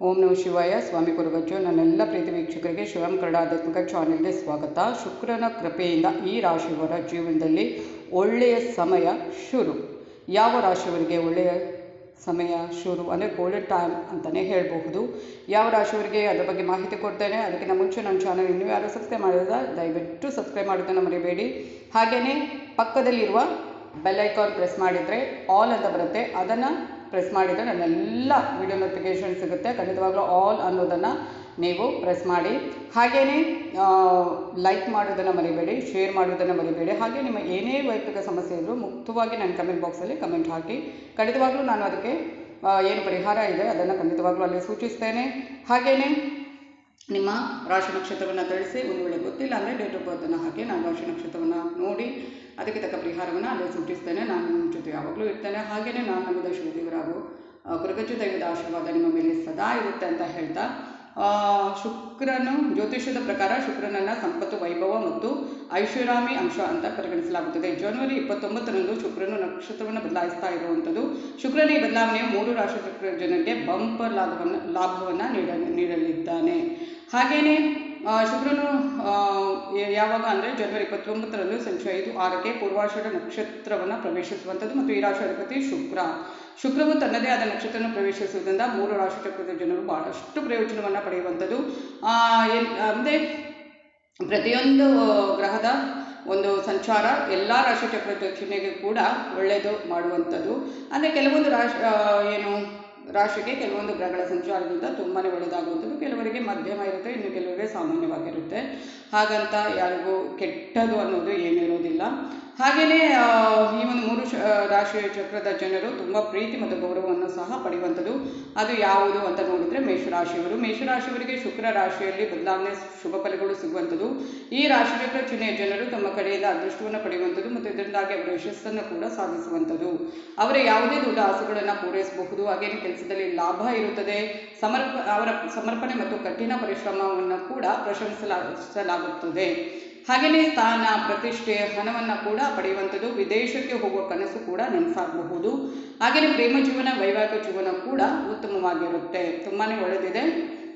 ಓಂ ನಮ ಶಿವಾಯ. ಸ್ವಾಮಿ ಗುರುಗಜ್ಜು ನನ್ನೆಲ್ಲ ಪ್ರೀತಿ ವೀಕ್ಷಕರಿಗೆ ಶಿವಂ ಕನ್ನಡ ಆಧ್ಯಾತ್ಮಿಕ ಚಾನೆಲ್ಗೆ ಸ್ವಾಗತ. ಶುಕ್ರನ ಕೃಪೆಯಿಂದ ಈ ರಾಶಿಯವರ ಜೀವನದಲ್ಲಿ ಒಳ್ಳೆಯ ಸಮಯ ಶುರು. ಯಾವ ರಾಶಿಯವರಿಗೆ ಒಳ್ಳೆಯ ಸಮಯ ಶುರು ಅಂದರೆ ಗೋಲ್ಡನ್ ಟೈಮ್ ಅಂತಲೇ ಹೇಳಬಹುದು. ಯಾವ ರಾಶಿಯವರಿಗೆ ಅದರ ಬಗ್ಗೆ ಮಾಹಿತಿ ಕೊಡ್ತೇನೆ, ಅದಕ್ಕಿಂತ ಮುಂಚೆ ನನ್ನ ಚಾನಲ್ ಇನ್ನೂ ಯಾರು ಸಬ್ಸ್ಕ್ರೈಬ್ ಮಾಡಿದ ದಯವಿಟ್ಟು ಸಬ್ಸ್ಕ್ರೈಬ್ ಮಾಡೋದನ್ನು ಮರಿಬೇಡಿ. ಹಾಗೆಯೇ ಪಕ್ಕದಲ್ಲಿರುವ ಬೆಲ್ ಐಕಾನ್ ಪ್ರೆಸ್ ಮಾಡಿದರೆ ಆಲ್ ಅಂತ ಬರುತ್ತೆ. ಅದನ್ನು ಪ್ರೆಸ್ ಮಾಡಿದರೆ ನನ್ನೆಲ್ಲ ವಿಡಿಯೋ ನೋಟಿಫಿಕೇಷನ್ ಸಿಗುತ್ತೆ. ಖಂಡಿತವಾಗ್ಲೂ ಆಲ್ ಅನ್ನೋದನ್ನು ನೀವು ಪ್ರೆಸ್ ಮಾಡಿ. ಹಾಗೆಯೇ ಲೈಕ್ ಮಾಡೋದನ್ನು ಮರಿಬೇಡಿ ಶೇರ್ ಮಾಡೋದನ್ನು ಮರಿಬೇಡಿ. ಹಾಗೆ ನಿಮ್ಮ ಏನೇ ವೈಯಕ್ತಿಕ ಸಮಸ್ಯೆ ಇದ್ದರೂ ಮುಕ್ತವಾಗಿ ನನ್ನ ಕಮೆಂಟ್ ಬಾಕ್ಸಲ್ಲಿ ಕಮೆಂಟ್ ಹಾಕಿ. ಖಂಡಿತವಾಗ್ಲೂ ನಾನು ಅದಕ್ಕೆ ಏನು ಪರಿಹಾರ ಇದೆ ಅದನ್ನು ಖಂಡಿತವಾಗ್ಲೂ ಅಲ್ಲಿ ಸೂಚಿಸ್ತೇನೆ. ಹಾಗೆಯೇ ನಿಮ್ಮ ರಾಶಿ ನಕ್ಷತ್ರವನ್ನು ತಿಳಿಸಿ ಒಂದು ವೇಳೆ ಗೊತ್ತಿಲ್ಲ ಅಂದರೆ ಡೇಟ್ ಆಫ್ ಬರ್ತನ್ನು ಹಾಕಿ, ನಾನು ರಾಶಿ ನಕ್ಷತ್ರವನ್ನು ನೋಡಿ ಅದಕ್ಕೆ ತಕ್ಕ ಪರಿಹಾರವನ್ನು ಅಲ್ಲೇ ಸೂಚಿಸ್ತೇನೆ. ನಾನು ನಿಮ್ಮ ಜೊತೆ ಯಾವಾಗಲೂ ಇರ್ತೇನೆ. ಹಾಗೆಯೇ ನಾನು ನಂಬಿದ ಶಿವದೇವರಾಗು ಪ್ರಗತಿ ದೈವದ ಆಶೀರ್ವಾದ ನಿಮ್ಮ ಮೇಲೆ ಸದಾ ಇರುತ್ತೆ ಅಂತ ಹೇಳ್ತಾ ಶುಕ್ರನು ಜ್ಯೋತಿಷ್ಯದ ಪ್ರಕಾರ ಶುಕ್ರನನ್ನು ಸಂಪತ್ತು, ವೈಭವ ಮತ್ತು ಐಷಾರಾಮಿ ಅಂಶ ಅಂತ ಪರಿಗಣಿಸಲಾಗುತ್ತದೆ. ಜನವರಿ ಇಪ್ಪತ್ತೊಂಬತ್ತರಂದು ಶುಕ್ರನು ನಕ್ಷತ್ರವನ್ನು ಬದಲಾಯಿಸ್ತಾ ಇರುವಂಥದ್ದು. ಶುಕ್ರನ ಈ ಬದಲಾವಣೆಯು ಮೂರು ರಾಶಿ ಜನರಿಗೆ ಬಂಪರ್ ಲಾಭವನ್ನು ಲಾಭವನ್ನು ನೀಡ, ನೀಡಲಿದ್ದಾನೆ. ಹಾಗೆಯೇ ಶುಕ್ರನು ಯಾವಾಗ ಅಂದರೆ ಜನವರಿ ಇಪ್ಪತ್ತೊಂಬತ್ತರಂದು ಸಂಜೆ ಐದು ಆರಕ್ಕೆ ಪೂರ್ವಾಷಾಢ ನಕ್ಷತ್ರವನ್ನು ಪ್ರವೇಶಿಸುವಂಥದ್ದು ಮತ್ತು ಈ ರಾಶಿ ಶುಕ್ರ. ಶುಕ್ರವು ತನ್ನದೇ ಆದ ನಕ್ಷತ್ರವನ್ನು ಪ್ರವೇಶಿಸುವುದರಿಂದ ಮೂರು ರಾಶಿ ಚಕ್ರದ ಜನರು ಬಹಳಷ್ಟು ಪ್ರಯೋಜನವನ್ನು ಪಡೆಯುವಂಥದ್ದು. ಅಂದರೆ ಪ್ರತಿಯೊಂದು ಗ್ರಹದ ಒಂದು ಸಂಚಾರ ಎಲ್ಲ ರಾಶಿ ಚಕ್ರದ ಚಿಹ್ನೆಗೆ ಕೂಡ ಒಳ್ಳೆಯದು ಮಾಡುವಂಥದ್ದು. ಅಂದರೆ ಕೆಲವೊಂದು ರಾಶಿ ಏನು ರಾಶಿಗೆ ಕೆಲವೊಂದು ಗ್ರಹಗಳ ಸಂಚಾರದಿಂದ ತುಂಬಾ ಒಳ್ಳೆಯದಾಗುವಂಥದ್ದು ಕೆಲವರಿಗೆ ಮಧ್ಯಮ ಇರುತ್ತೆ, ಇನ್ನು ಕೆಲವರಿಗೆ ಸಾಮಾನ್ಯವಾಗಿರುತ್ತೆ. ಹಾಗಂತ ಯಾರಿಗೂ ಕೆಟ್ಟದು ಅನ್ನೋದು ಏನಿರೋದಿಲ್ಲ. ಹಾಗೆಯೇ ಈ ಒಂದು ಮೂರು ಶ ರಾಶಿ ಚಕ್ರದ ಜನರು ತುಂಬ ಪ್ರೀತಿ ಮತ್ತು ಗೌರವವನ್ನು ಸಹ ಪಡೆಯುವಂಥದ್ದು. ಅದು ಯಾವುದು ಅಂತ ನೋಡಿದರೆ ಮೇಷರಾಶಿಯವರು. ಮೇಷರಾಶಿಯವರಿಗೆ ಶುಕ್ರ ರಾಶಿಯಲ್ಲಿ ಬದಲಾವಣೆ ಶುಭ ಫಲಗಳು ಸಿಗುವಂಥದ್ದು. ಈ ರಾಶಿ ಚಕ್ರ ಚಿಹ್ನೆಯ ಜನರು ತಮ್ಮ ಕಡೆಯಿಂದ ಅದೃಷ್ಟವನ್ನು ಪಡೆಯುವಂಥದ್ದು ಮತ್ತು ಇದರಿಂದಾಗಿ ಅವರ ಯಶಸ್ಸನ್ನು ಕೂಡ ಸಾಧಿಸುವಂಥದ್ದು. ಅವರ ಯಾವುದೇ ದೊಡ್ಡ ಆಸೆಗಳನ್ನು ಪೂರೈಸಬಹುದು. ಹಾಗೆಯೇ ಕೆಲಸದಲ್ಲಿ ಲಾಭ ಇರುತ್ತದೆ. ಸಮರ್ಪ, ಅವರ ಸಮರ್ಪಣೆ ಮತ್ತು ಕಠಿಣ ಪರಿಶ್ರಮವನ್ನು ಕೂಡ ಪ್ರಶಂಸಲಾಗುತ್ತದೆ ಹಾಗೆಯೇ ಸ್ಥಾನ ಪ್ರತಿಷ್ಠೆ ಹಣವನ್ನು ಕೂಡ ಪಡೆಯುವಂಥದ್ದು, ವಿದೇಶಕ್ಕೆ ಹೋಗುವ ಕನಸು ಕೂಡ ನನಸಾಗಬಹುದು ಹಾಗೆಯೇ ಪ್ರೇಮ ಜೀವನ, ವೈವಾಹಿಕ ಜೀವನ ಕೂಡ ಉತ್ತಮವಾಗಿರುತ್ತೆ. ತುಂಬಾ ಒಳ್ಳೆಯದಿದೆ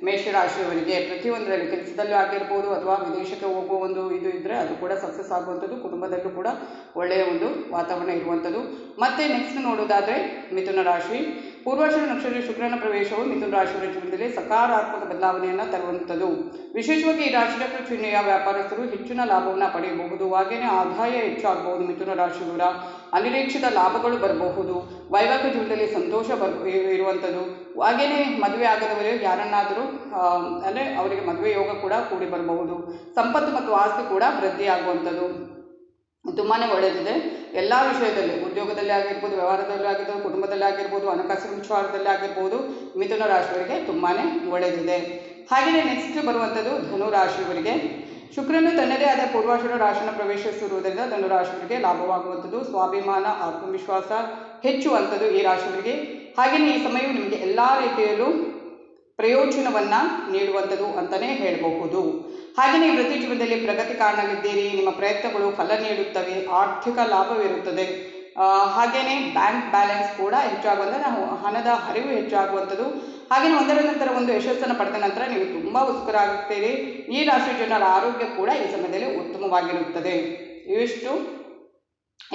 ಮೇಷರಾಶಿಯವರಿಗೆ ಪ್ರತಿಯೊಂದರಲ್ಲಿ ಕೆಲಸದಲ್ಲೂ ಆಗಿರ್ಬೋದು ಅಥವಾ ವಿದೇಶಕ್ಕೆ ಹೋಗುವ ಒಂದು ಇದು ಇದ್ದರೆ ಅದು ಕೂಡ ಸಕ್ಸಸ್ ಆಗುವಂಥದ್ದು, ಕುಟುಂಬದಲ್ಲೂ ಕೂಡ ಒಳ್ಳೆಯ ಒಂದು ವಾತಾವರಣ ಇರುವಂಥದ್ದು. ಮತ್ತೆ ನೆಕ್ಸ್ಟ್ ನೋಡೋದಾದರೆ ಮಿಥುನ ರಾಶಿ. ಪೂರ್ವಾಶ್ರ ನಕ್ಷತ್ರ ಶುಕ್ರನ ಪ್ರವೇಶವು ಮಿಥುನ ರಾಶಿಯವರ ಜೀವನದಲ್ಲಿ ಸಕಾರಾತ್ಮಕ ಬದಲಾವಣೆಯನ್ನು ತರುವಂಥದ್ದು. ವಿಶೇಷವಾಗಿ ಈ ರಾಶಿಚಕ್ರ ಚಿಹ್ನೆಯ ವ್ಯಾಪಾರಸ್ಥರು ಹೆಚ್ಚಿನ ಲಾಭವನ್ನು ಪಡೆಯಬಹುದು. ಹಾಗೆಯೇ ಆದಾಯ ಹೆಚ್ಚಾಗಬಹುದು ಮಿಥುನ ರಾಶಿಯವರ. ಅನಿರೀಕ್ಷಿತ ಲಾಭಗಳು ಬರಬಹುದು. ವೈವಾಹಿಕ ಜೀವನದಲ್ಲಿ ಸಂತೋಷ ಬರ್ ಇರುವಂಥದ್ದು. ಹಾಗೆಯೇ ಮದುವೆ ಆಗದವರು ಯಾರನ್ನಾದರೂ ಅಂದರೆ ಅವರಿಗೆ ಮದುವೆ ಯೋಗ ಕೂಡ ಕೂಡಿ ಬರಬಹುದು. ಸಂಪತ್ತು ಮತ್ತು ಆಸ್ತಿ ಕೂಡ ವೃದ್ಧಿಯಾಗುವಂಥದ್ದು ತುಂಬಾ ಒಳ್ಳೆಯದಿದೆ ಎಲ್ಲ ವಿಷಯದಲ್ಲಿ, ಉದ್ಯೋಗದಲ್ಲಿ ಆಗಿರ್ಬೋದು, ವ್ಯವಹಾರದಲ್ಲಿ ಆಗಿರ್ಬೋದು, ಕುಟುಂಬದಲ್ಲಿ ಆಗಿರ್ಬೋದು, ಹಣಕಾಸಿನ ವಿಚಾರದಲ್ಲಿ ಆಗಿರ್ಬೋದು, ಮಿಥುನ ರಾಶಿಯವರಿಗೆ ತುಂಬಾ ಒಳ್ಳೆಯದಿದೆ ಹಾಗೆಯೇ ನೆಕ್ಸ್ಟ್ ಬರುವಂಥದ್ದು ಧನು ರಾಶಿಯವರಿಗೆ ಶುಕ್ರನು ತನ್ನದೇ ಆದ ಪೂರ್ವಾಷಾಢ ರಾಶಿಯನ್ನು ಪ್ರವೇಶಿಸಿರುವುದರಿಂದ ಧನುರಾಶಿಯವರಿಗೆ ಲಾಭವಾಗುವಂಥದ್ದು. ಸ್ವಾಭಿಮಾನ, ಆತ್ಮವಿಶ್ವಾಸ ಹೆಚ್ಚುವಂಥದ್ದು ಈ ರಾಶಿಯವರಿಗೆ. ಹಾಗೆಯೇ ಈ ಸಮಯವು ನಿಮಗೆ ಎಲ್ಲ ರೀತಿಯಲ್ಲೂ ಪ್ರಯೋಜನವನ್ನು ನೀಡುವಂಥದ್ದು ಅಂತಲೇ ಹೇಳಬಹುದು. ಹಾಗೆಯೇ ವೃತ್ತಿ ಜೀವನದಲ್ಲಿ ಪ್ರಗತಿ ಕಾರಣವಿದ್ದೀರಿ ನಿಮ್ಮ ಪ್ರಯತ್ನಗಳು ಫಲ ನೀಡುತ್ತವೆ. ಆರ್ಥಿಕ ಲಾಭವಿರುತ್ತದೆ. ಹಾಗೆಯೇ ಬ್ಯಾಂಕ್ ಬ್ಯಾಲೆನ್ಸ್ ಕೂಡ ಹೆಚ್ಚಾಗುವಂಥ ನಾವು ಹಣದ ಹರಿವು ಹೆಚ್ಚಾಗುವಂಥದ್ದು. ಹಾಗೆಯೇ ಒಂದರ ನಂತರ ಒಂದು ಯಶಸ್ಸನ್ನು ಪಡೆದ ನಂತರ ನೀವು ತುಂಬ ಉತ್ಸುಕರಾಗುತ್ತೀರಿ. ಈ ರಾಶಿ ಜನರ ಆರೋಗ್ಯ ಕೂಡ ಈ ಸಮಯದಲ್ಲಿ ಉತ್ತಮವಾಗಿರುತ್ತದೆ. ಇವಿಷ್ಟು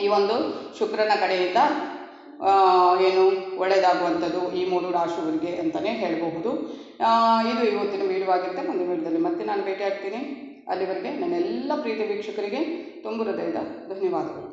ಈ ಒಂದು ಶುಕ್ರನ ಕಡೆಯಿಂದ ಏನು ಒಳ್ಳೆಯದಾಗುವಂಥದ್ದು ಈ ಮೂರು ರಾಶಿಯವರಿಗೆ ಅಂತಲೇ ಹೇಳಬಹುದು. ಇದು ಇವತ್ತಿನ ವಿಡಿಯೋ ಆಗಿರುತ್ತೆ. ಮುಂದಿನ ವಿಡಿಯೋದಲ್ಲಿ ಮತ್ತೆ ನಾನು ಭೇಟಿ ಆಗ್ತೀನಿ ಅಲ್ಲಿವರೆಗೆ ನನ್ನೆಲ್ಲ ಪ್ರೀತಿ ವೀಕ್ಷಕರಿಗೆ ತುಂಬ ಹೃದಯದ ಧನ್ಯವಾದಗಳು.